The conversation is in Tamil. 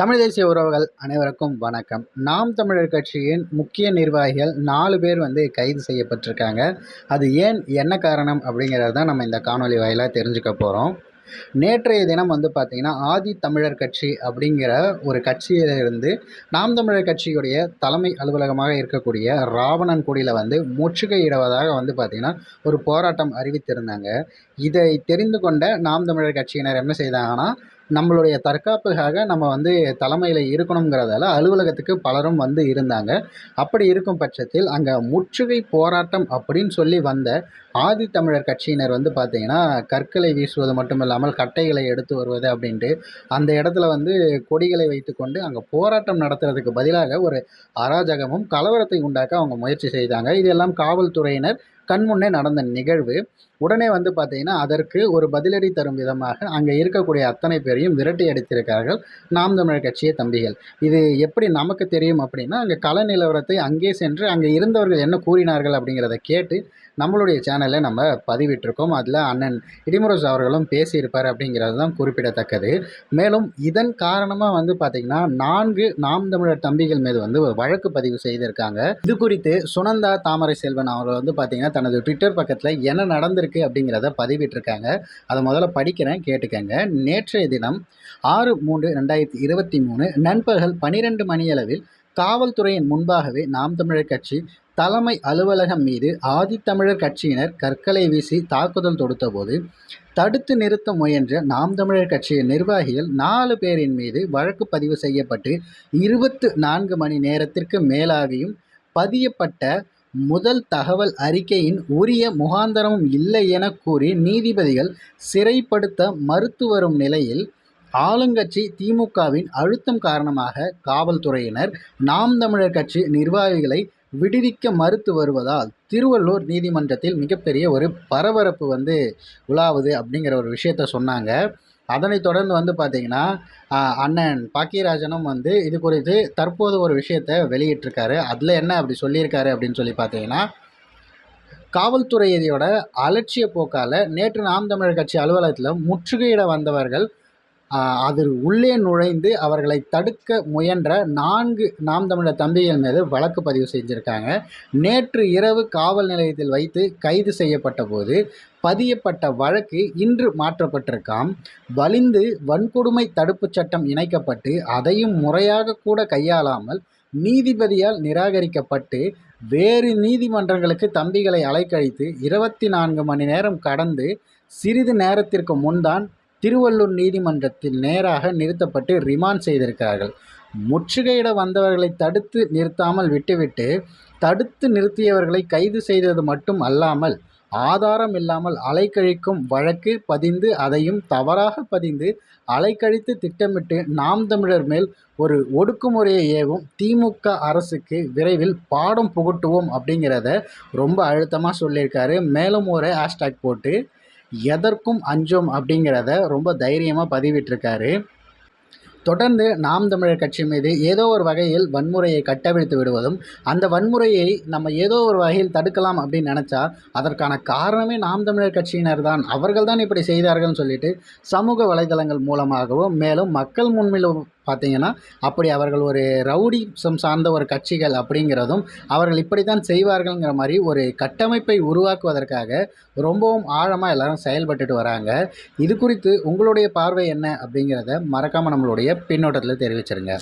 தமிழ் தேசிய உறவுகள் அனைவருக்கும் வணக்கம். நாம் தமிழர் கட்சியின் முக்கிய நிர்வாகிகள் நாலு பேர் வந்து கைது செய்யப்பட்டிருக்காங்க. அது ஏன் என்ன காரணம் அப்படிங்கிறது தான் நம்ம இந்த காணொலி வாயிலாக தெரிஞ்சுக்க போகிறோம் நேற்றைய தினம் வந்து பார்த்திங்கன்னா ஆதி தமிழர் கட்சி அப்படிங்கிற ஒரு கட்சியிலிருந்து நாம் தமிழர் கட்சியுடைய தலைமை அலுவலகமாக இருக்கக்கூடிய ராவணன் குடியில் வந்து முற்றுகையிடுவதாக வந்து பார்த்திங்கன்னா ஒரு போராட்டம் அறிவித்திருந்தாங்க. இதை தெரிந்து கொண்ட நாம் தமிழர் கட்சியினர் என்ன செய்தாங்கன்னா நம்மளுடைய தற்காப்புக்காக நம்ம வந்து தலைமையில் இருக்கணுங்கிறதால அலுவலகத்துக்கு பலரும் வந்து இருந்தாங்க. அப்படி இருக்கும் பட்சத்தில் அங்கே முற்றுகை போராட்டம் அப்படின்னு சொல்லி வந்த ஆதித்தமிழர் கட்சியினர் வந்து பார்த்திங்கன்னா கற்களை வீசுவது மட்டும் இல்லாமல் கட்டைகளை எடுத்து வருவது அப்படின்ட்டு அந்த இடத்துல வந்து கொடிகளை வைத்துக்கொண்டு அங்கே போராட்டம் நடத்துறதுக்கு பதிலாக ஒரு அராஜகமும் கலவரத்தை உண்டாக்க அவங்க முயற்சி செய்தாங்க. இதெல்லாம் காவல்துறையினர் கண்முன்னே நடந்த நிகழ்வு. உடனே வந்து பார்த்தீங்கன்னா அதற்கு ஒரு பதிலடி தரும் விதமாக அங்கே இருக்கக்கூடிய அத்தனை பேரையும் விரட்டி அடித்திருக்கார்கள் நாம் தமிழர் கட்சியை தம்பிகள். இது எப்படி நமக்கு தெரியும் அப்படின்னா அங்கே கல நிலவரத்தை அங்கே சென்று அங்கே இருந்தவர்கள் என்ன கூறினார்கள் அப்படிங்கிறத கேட்டு நம்மளுடைய சேனலில் நம்ம பதிவிட்டிருக்கோம். அதில் அண்ணன் இடிமுரசு அவர்களும் பேசியிருப்பார் அப்படிங்கிறது தான் குறிப்பிடத்தக்கது. மேலும் இதன் காரணமாக வந்து பார்த்திங்கன்னா நான்கு நாம் தமிழர் தம்பிகள் மீது வந்து வழக்கு பதிவு செய்திருக்காங்க. இது குறித்து சுனந்தா தாமரை செல்வன் அவர்கள் வந்து பார்த்திங்கன்னா தனது ட்விட்டர் பக்கத்தில் என்ன நடந்திருக்கு அப்படிங்கிறத பதிவிட்டிருக்காங்க. அதை முதல்ல படிக்கிறேன் கேட்டுக்கங்க. நேற்றைய தினம் ஆறு மூன்று ரெண்டாயிரத்தி இருபத்தி மூணு நண்பர்கள் பனிரெண்டு மணியளவில் காவல்துறையின் முன்பாகவே நாம் தமிழர் கட்சி தலைமை அலுவலகம் மீது ஆதித்தமிழர் கட்சியினர் கற்களை வீசி தாக்குதல் தொடுத்தபோது தடுத்து நிறுத்த முயன்ற நாம் தமிழர் கட்சியின் நிர்வாகிகள் நாலு பேரின் மீது வழக்கு பதிவு செய்யப்பட்டு இருபத்து நான்கு மணி நேரத்திற்கு மேலாகியும் பதியப்பட்ட முதல் தகவல் அறிக்கையின் உரிய முகாந்தரமும் இல்லை என கூறி நீதிபதிகள் சிறைப்படுத்த மறுத்து வரும் நிலையில் ஆளுங்கட்சி திமுகவின் அழுத்தம் காரணமாக காவல்துறையினர் நாம் தமிழர் கட்சி நிர்வாகிகளை விடுவிக்க மறுத்து வருவதால் திருவள்ளூர் நீதிமன்றத்தில் மிகப்பெரிய ஒரு பரபரப்பு வந்து உலாவுது அப்படிங்கிற ஒரு விஷயத்த சொன்னாங்க. அதனைத் தொடர்ந்து வந்து பார்த்திங்கன்னா அண்ணன் பாக்கியராஜனும் வந்து இது குறித்து தற்போது ஒரு விஷயத்தை வெளியிட்டிருக்காரு. அதில் என்ன அப்படி சொல்லியிருக்காரு அப்படின்னு சொல்லி பார்த்தீங்கன்னா காவல்துறையோட அலட்சிய போக்கால் நேற்று நாம் தமிழர் கட்சி அலுவலகத்தில் முற்றுகையிட வந்தவர்கள் அதில் உள்ளே நுழைந்து அவர்களை தடுக்க முயன்ற நான்கு நாம் தமிழர் தம்பிகள் மீது வழக்கு பதிவு செஞ்சுருக்காங்க. நேற்று இரவு காவல் நிலையத்தில் வைத்து கைது செய்யப்பட்ட போது பதியப்பட்ட வழக்கு இன்று மாற்றப்பட்டிருக்காம். வலிந்து வன்கொடுமை தடுப்புச் சட்டம் இணைக்கப்பட்டு அதையும் முறையாக கூட கையாளாமல் நீதிபதியால் நிராகரிக்கப்பட்டு வேறு நீதிமன்றங்களுக்கு தம்பிகளை அலைக்கழித்து இருபத்தி நான்கு மணி நேரம் கடந்து சிறிது நேரத்திற்கு முன்தான் திருவள்ளூர் நீதிமன்றத்தில் நேராக நிறுத்தப்பட்டு ரிமாண்ட் செய்திருக்கிறார்கள். முற்றுகையிட வந்தவர்களை தடுத்து நிறுத்தாமல் விட்டுவிட்டு தடுத்து நிறுத்தியவர்களை கைது செய்தது மட்டும் அல்லாமல் ஆதாரம் இல்லாமல் அலைக்கழிக்கும் வழக்கு பதிந்து அதையும் தவறாக பதிந்து அலைக்கழித்து திட்டமிட்டு நாம் தமிழர் மேல் ஒரு ஒடுக்குமுறையை ஏவும் திமுக அரசுக்கு விரைவில் பாடம் புகட்டுவோம் அப்படிங்கிறத ரொம்ப அழுத்தமாக சொல்லியிருக்காரு. மேலும் ஒரு ஹேஷ்டாக் போட்டு எதற்கும் அஞ்சோம் அப்படிங்கிறத ரொம்ப தைரியமாக பதிவிட்டிருக்காரு. தொடர்ந்து நாம் தமிழர் கட்சி மீது ஏதோ ஒரு வகையில் வன்முறையை கட்டவிழ்த்து விடுவதும் அந்த வன்முறையை நம்ம ஏதோ ஒரு வகையில் தடுக்கலாம் அப்படின்னு நினச்சா அதற்கான காரணமே நாம் தமிழர் கட்சியினர் தான். அவர்கள் தான் இப்படி செய்தார்கள்னு சொல்லிட்டு சமூக வலைதளங்கள் மூலமாகவும் மேலும் மக்கள் முன்னிலும் பார்த்தீங்கன்னா அப்படி அவர்கள் ஒரு ரவுடிசம் சார்ந்த ஒரு கட்சிகள் அப்படிங்கிறதும் அவர்கள் இப்படி தான் செய்வார்கள்ங்கிற மாதிரி ஒரு கட்டமைப்பை உருவாக்குவதற்காக ரொம்பவும் ஆழமாக எல்லாரும் செயல்பட்டுட்டு வராங்க. இது குறித்து உங்களுடைய பார்வை என்ன அப்படிங்கிறத மறக்காமல் நம்மளுடைய பின்னோட்டத்தில் தெரிவிச்சிருங்க.